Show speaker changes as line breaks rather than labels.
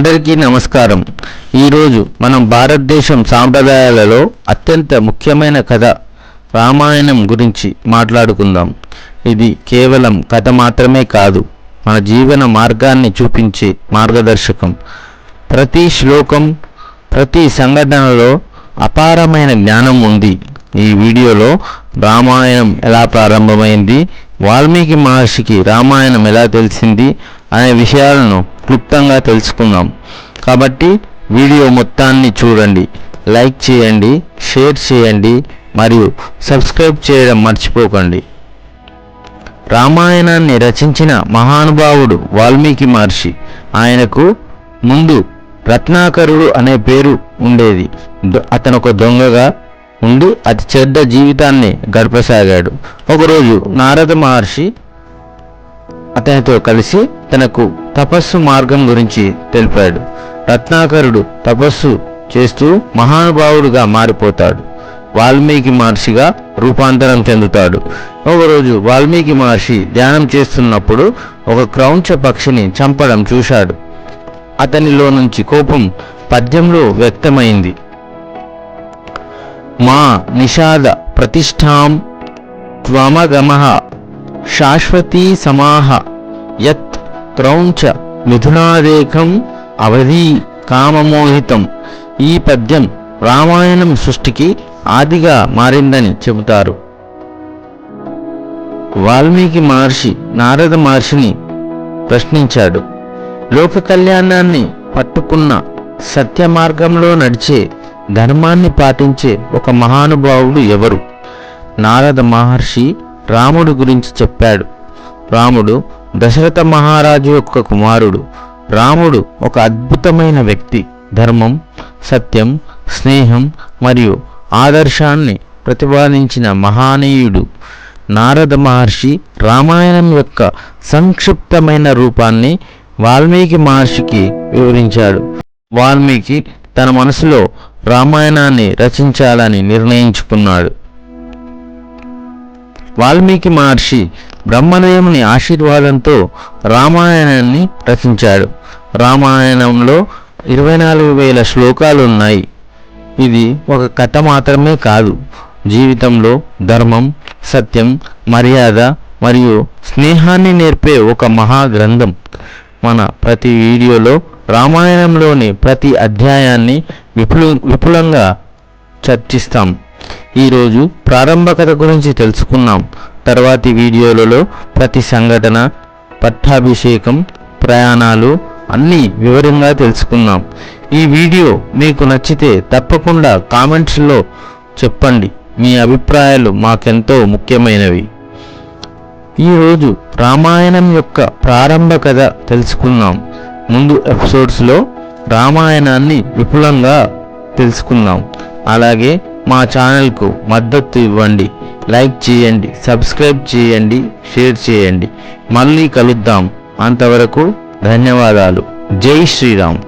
అందరికీ నమస్కారం. ఈరోజు మనం భారతదేశం సాంప్రదాయాలలో అత్యంత ముఖ్యమైన కథ రామాయణం గురించి మాట్లాడుకుందాం. ఇది కేవలం కథ మాత్రమే కాదు మన జీవన మార్గాన్ని చూపించే మార్గదర్శకం. ప్రతి శ్లోకం ప్రతి సంఘటనలో అపారమైన జ్ఞానం ఉంది. ఈ వీడియోలో రామాయణం ఎలా ప్రారంభమైంది వాల్మీకి మహర్షికి రామాయణం ఎలా తెలిసింది అనే విషయాలను క్లుప్తంగా తెలుసుకుందాం. కాబట్టి వీడియో మొత్తాన్ని చూడండి. లైక్ చేయండి షేర్ చేయండి మరియు సబ్స్క్రైబ్ చేయడం మర్చిపోకండి. రామాయణాన్ని రచించిన మహానుభావుడు వాల్మీకి మహర్షి ఆయనకు ముందు రత్నాకరుడు అనే పేరు ఉండేది. అతను ఒక దొంగగా ఉండి అతి చెడ్డ జీవితాన్ని గడపసాగాడు. ఒకరోజు నారద మహర్షి అతనితో కలిసి తనకు తపస్సు మార్గం గురించి తెలిపాడు. రత్నాకరుడు తపస్సు చేస్తూ మహానుభావుడుగా మారిపోతాడు. వాల్మీకి మహర్షిగా రూపాంతరం చెందుతాడు. ఒకరోజు వాల్మీకి మహర్షి ధ్యానం చేస్తున్నప్పుడు ఒక క్రౌంచ పక్షిని చంపడం చూశాడు. అతనిలో నుంచి కోపం పద్యంలో వ్యక్తమైంది. మా నిషాద ప్రతిష్టాం త్వమగమ శాశ్వతీ సమాహ యత్ క్రౌంచ మిథునారేఖం అవధి కామమోహితం ఈ పద్యం రామాయణం సృష్టికి ఆదిగా మారిందని చెబుతారు. వాల్మీకి మహర్షి నారద మహర్షిని ప్రశ్నించాడు. లోక కళ్యాణాన్ని పట్టుకున్న సత్య మార్గంలో నడిచే ధర్మాన్ని పాటించే ఒక మహానుభావుడు ఎవరు? నారద మహర్షి రాముడు గురించి చెప్పాడు. రాముడు దశరథ మహారాజు యొక్క కుమారుడు. రాముడు ఒక అద్భుతమైన వ్యక్తి. ధర్మం సత్యం స్నేహం మరియు ఆదర్శాన్ని ప్రతిపాదించిన మహానీయుడు. నారద మహర్షి రామాయణం యొక్క సంక్షిప్తమైన రూపాన్ని వాల్మీకి మహర్షికి వివరించాడు. వాల్మీకి తన మనసులో రామాయణాన్ని రచించాలని నిర్ణయించుకున్నాడు. వాల్మీకి మహర్షి బ్రహ్మదేవుని ఆశీర్వాదంతో రామాయణాన్ని రచించాడు. రామాయణంలో ఇరవై నాలుగు వేల శ్లోకాలు ఉన్నాయి. ఇది ఒక కథ మాత్రమే కాదు. జీవితంలో ధర్మం సత్యం మర్యాద మరియు స్నేహాన్ని నేర్పే ఒక మహా గ్రంథం మన ప్రతి వీడియోలో రామాయణంలోని ప్రతి అధ్యాయాన్ని విపుల విపులంగా చర్చిస్తాం. ఈరోజు ప్రారంభ కథ గురించి తెలుసుకున్నాం. తర్వాతి వీడియోలలో ప్రతి సంఘటన పట్టాభిషేకం ప్రయాణాలు అన్నీ వివరంగా తెలుసుకుందాం. ఈ వీడియో మీకు నచ్చితే తప్పకుండా కామెంట్స్లో చెప్పండి. మీ అభిప్రాయాలు మాకెంతో ముఖ్యమైనవి. ఈరోజు రామాయణం యొక్క ప్రారంభ కథ తెలుసుకుందాం. ముందు ఎపిసోడ్స్లో రామాయణాన్ని విపులంగా తెలుసుకుందాం. అలాగే మా ఛానల్కు మద్దతు ఇవ్వండి. లైక్ చేయండి సబ్స్క్రైబ్ చేయండి షేర్ చేయండి. మళ్ళీ కలుద్దాం. అంతవరకు ధన్యవాదాలు. జై శ్రీరామ్.